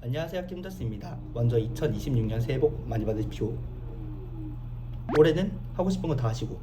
안녕하세요 김더스입니다. 먼저 2026년 새해 복 많이 받으십시오. 올해는 하고 싶은 거 다 하시고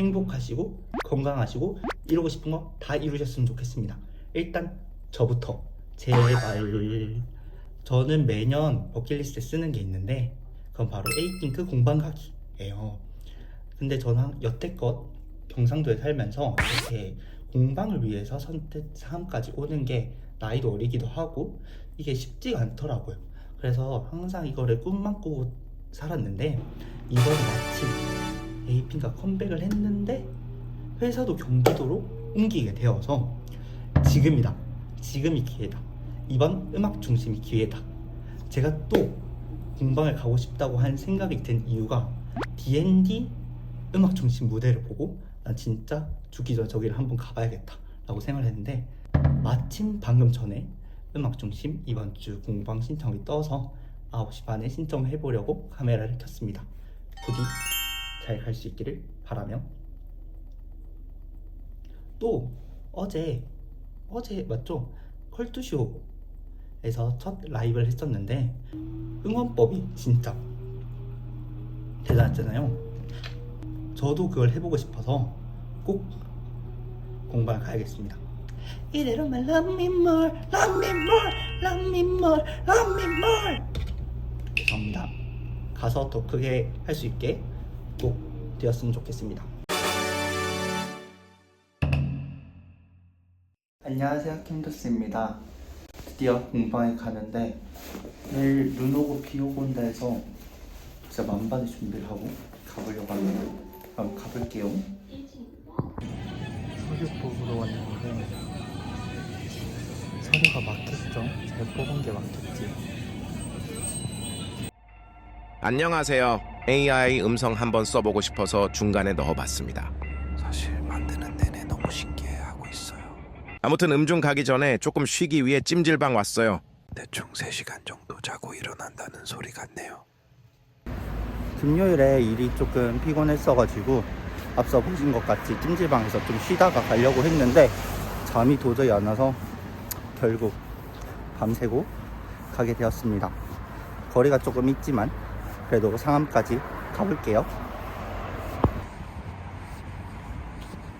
행복하시고 건강하시고 이루고 싶은 거 다 이루셨으면 좋겠습니다. 일단 저부터 제발 저는 매년 버킷리스트에 쓰는 게 있는데 그건 바로 에이핑크 공방 가기예요. 근데 저는 여태껏 경상도에 살면서 이렇게 공방을 위해서 선택 상암까지 오는 게 나이도 어리기도 하고 이게 쉽지가 않더라고요. 그래서 항상 이거를 꿈만 꾸고 살았는데 이번에 마침 에이핑크가 컴백을 했는데 회사도 경기도로 옮기게 되어서 지금이다. 지금이 기회다. 이번 음악 중심이 기회다. 제가 또 공방을 가고 싶다고 한 생각이 든 이유가 D&D 음악 중심 무대를 보고 난 진짜 죽기 전에 저기를 한번 가봐야겠다 라고 생각을 했는데 마침 방금 전에 음악 중심 이번 주 공방 신청이 떠서 9시 반에 신청을 해보려고 카메라를 켰습니다 부디 잘 갈 수 있기를 바라며 또 어제 어제 맞죠? 컬투쇼에서 첫 라이브를 했었는데 응원법이 진짜 대단했잖아요 저도 그걸 해보고 싶어서 꼭 공방을 가야겠습니다. 이대로만 love me more, love me more, love me more, love me more. 죄송합니다. 가서 더 크게 할 수 있게 꼭 되었으면 좋겠습니다. 안녕하세요, 킴도스입니다. 드디어 공방에 가는데 내일 눈 오고 비 오고 온다 해서 진짜 만반의 준비를 하고 가보려고 합니다. 그럼 가볼게요. 서류 뽑으러 왔는데 서류가 맞겠죠? 잘 뽑은 게 맞겠지? 안녕하세요. AI 음성 한번 써보고 싶어서 중간에 넣어봤습니다. 사실 만드는 내내 너무 신기해하고 있어요. 아무튼 음중 가기 전에 조금 쉬기 위해 찜질방 왔어요. 대충 3시간 정도 자고 일어난다는 소리 같네요. 금요일에 일이 조금 피곤했어가지고 앞서 보신 것 같이 찜질방에서 좀 쉬다가 가려고 했는데 잠이 도저히 안 와서 결국 밤새고 가게 되었습니다. 거리가 조금 있지만 그래도 상암까지 가볼게요.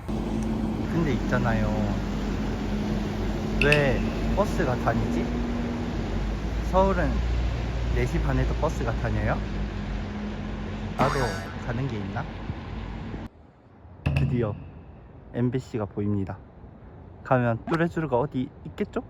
근데 있잖아요. 왜 버스가 다니지? 서울은 4시 반에도 버스가 다녀요? 나도 가는 게 있나? 드디어 MBC가 보입니다. 가면 뚜레쥬르가 어디 있겠죠?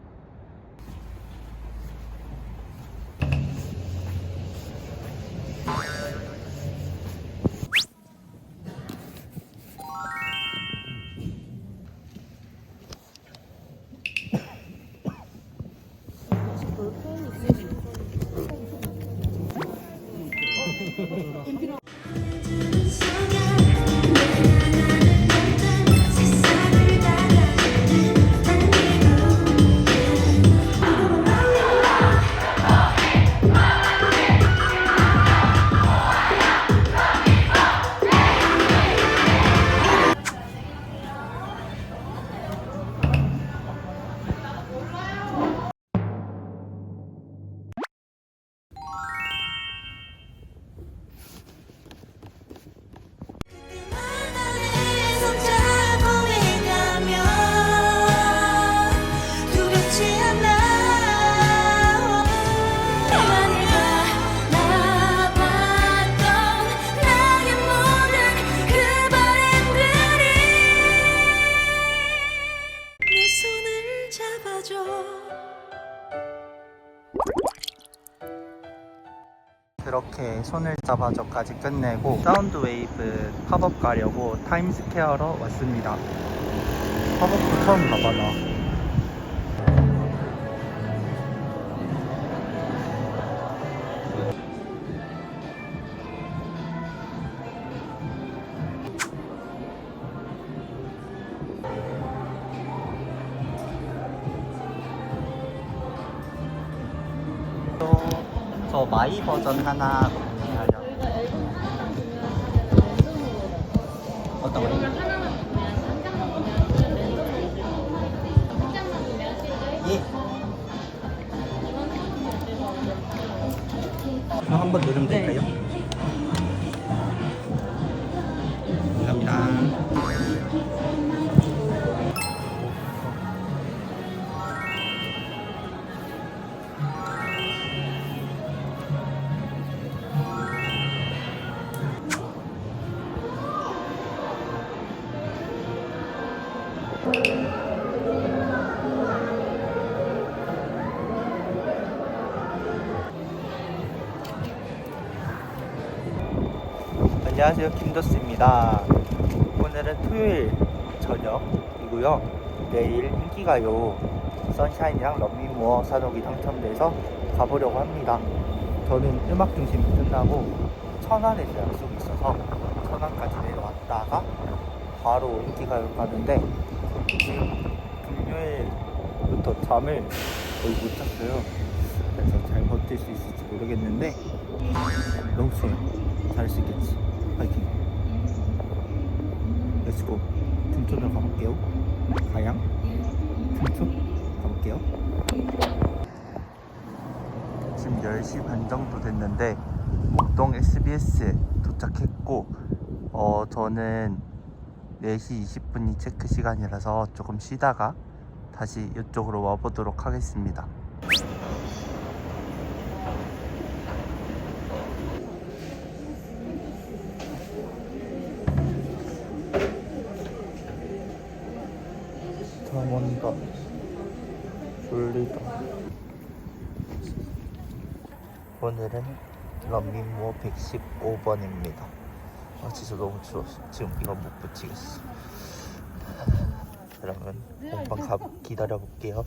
그렇게 손을 잡아줘까지 끝내고 사운드 웨이브 팝업 가려고 타임스퀘어로 왔습니다. 팝업도 처음 가봐 나. 또 더 마이 버전 하나 구매하려 어떤 거요? 예. 한번 누르면 될까요? 네. 안녕하세요. 김더스입니다. 오늘은 토요일 저녁이고요. 내일 인기가요 선샤인이랑 런민무어 산옥이 당첨돼서 가보려고 합니다. 저는 음악 중심 끝나고 천안에서 약속이 있어서 천안까지 내려왔다가 바로 인기가요 가는데 금요일부터 잠을 거의 못 잤어요. 그래서 잘 버틸 수 있을지 모르겠는데 너무 추워요. 잘할 수 있겠지. 파이팅. 렛츠고 둔촌으로 가볼게요. 가양. 둔촌 가볼게요. 지금 10시 반 정도 됐는데 목동 SBS 도착했고 어 저는 4시 20분이 체크 시간이라서 조금 쉬다가 다시 이쪽으로 와보도록 하겠습니다. 잠원다 졸리다. 오늘은 런민무어 115번입니다 아 진짜 너무 추웠어 지금 이거 못 붙이겠어. 그러면 공방 가 기다려 볼게요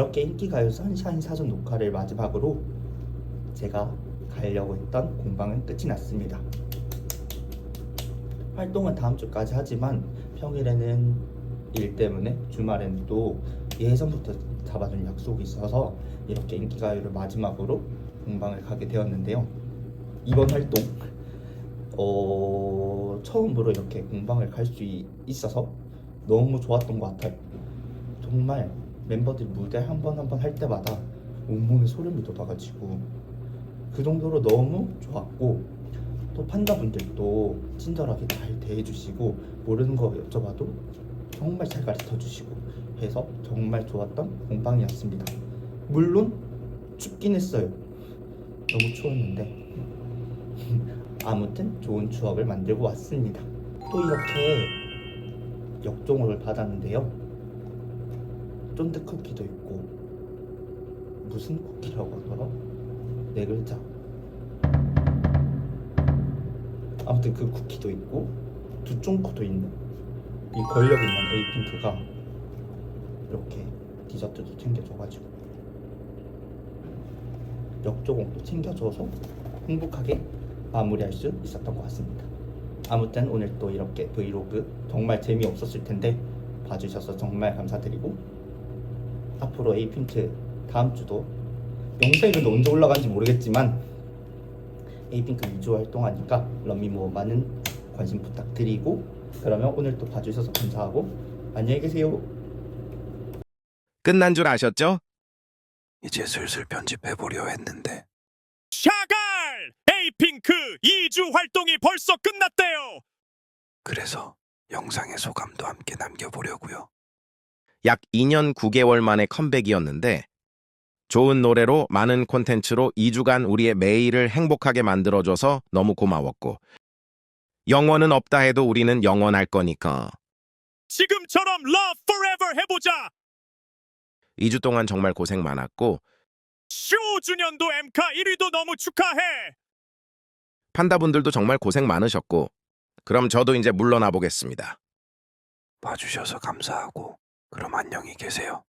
이렇게 인기 가요 선샤인 사전 녹화를 마지막으로 제가 가려고 했던 공방은 끝이 났습니다. 활동은 다음 주까지 하지만 평일에는 일 때문에 주말에는 또 예전부터 잡아둔 약속이 있어서 이렇게 인기가요를 마지막으로 공방을 가게 되었는데요. 이번 활동 어, 처음으로 이렇게 공방을 갈 수 있어서 너무 좋았던 것 같아요. 정말 멤버들 무대 한 번 한 번 할 때마다 온몸에 소름이 돋아가지고 그 정도로 너무 좋았고 또 판다분들도 친절하게 잘 대해주시고 모르는 거 여쭤봐도 정말 잘 가르쳐 주시고 해서 정말 좋았던 공방이었습니다. 물론 춥긴 했어요. 너무 추웠는데 아무튼 좋은 추억을 만들고 왔습니다. 또 이렇게 역종을 받았는데요. 쫀득 쿠키도 있고 무슨 쿠키라고 하더라? 네 글자. 아무튼 그 쿠키도 있고 두쫑코도 있는 이 권력 있는 에이핑크가 이렇게 디저트도 챙겨줘가지고 역조공도 챙겨줘서 행복하게 마무리할 수 있었던 것 같습니다. 아무튼 오늘 또 이렇게 브이로그 정말 재미없었을 텐데 봐주셔서 정말 감사드리고 앞으로 에이핑크 다음 주도 영상이 근데 언제 올라가는지 모르겠지만 에이핑크 2주 활동하니까 런미모 많은 관심 부탁드리고 그러면 오늘 또 봐주셔서 감사하고 안녕히 계세요. 끝난 줄 아셨죠? 이제 슬슬 편집해 보려 했는데 샤갈! 에이핑크 2주 활동이 벌써 끝났대요. 그래서 영상의 소감도 함께 남겨보려고요. 약 2년 9개월 만의 컴백이었는데 좋은 노래로 많은 콘텐츠로 2주간 우리의 매일을 행복하게 만들어줘서 너무 고마웠고 영원은 없다 해도 우리는 영원할 거니까 지금처럼 Love Forever 해보자. 2주 동안 정말 고생 많았고 쇼 주년도 엠카 1위도 너무 축하해. 판다분들도 정말 고생 많으셨고 그럼 저도 이제 물러나 보겠습니다. 봐주셔서 감사하고 그럼 안녕히 계세요.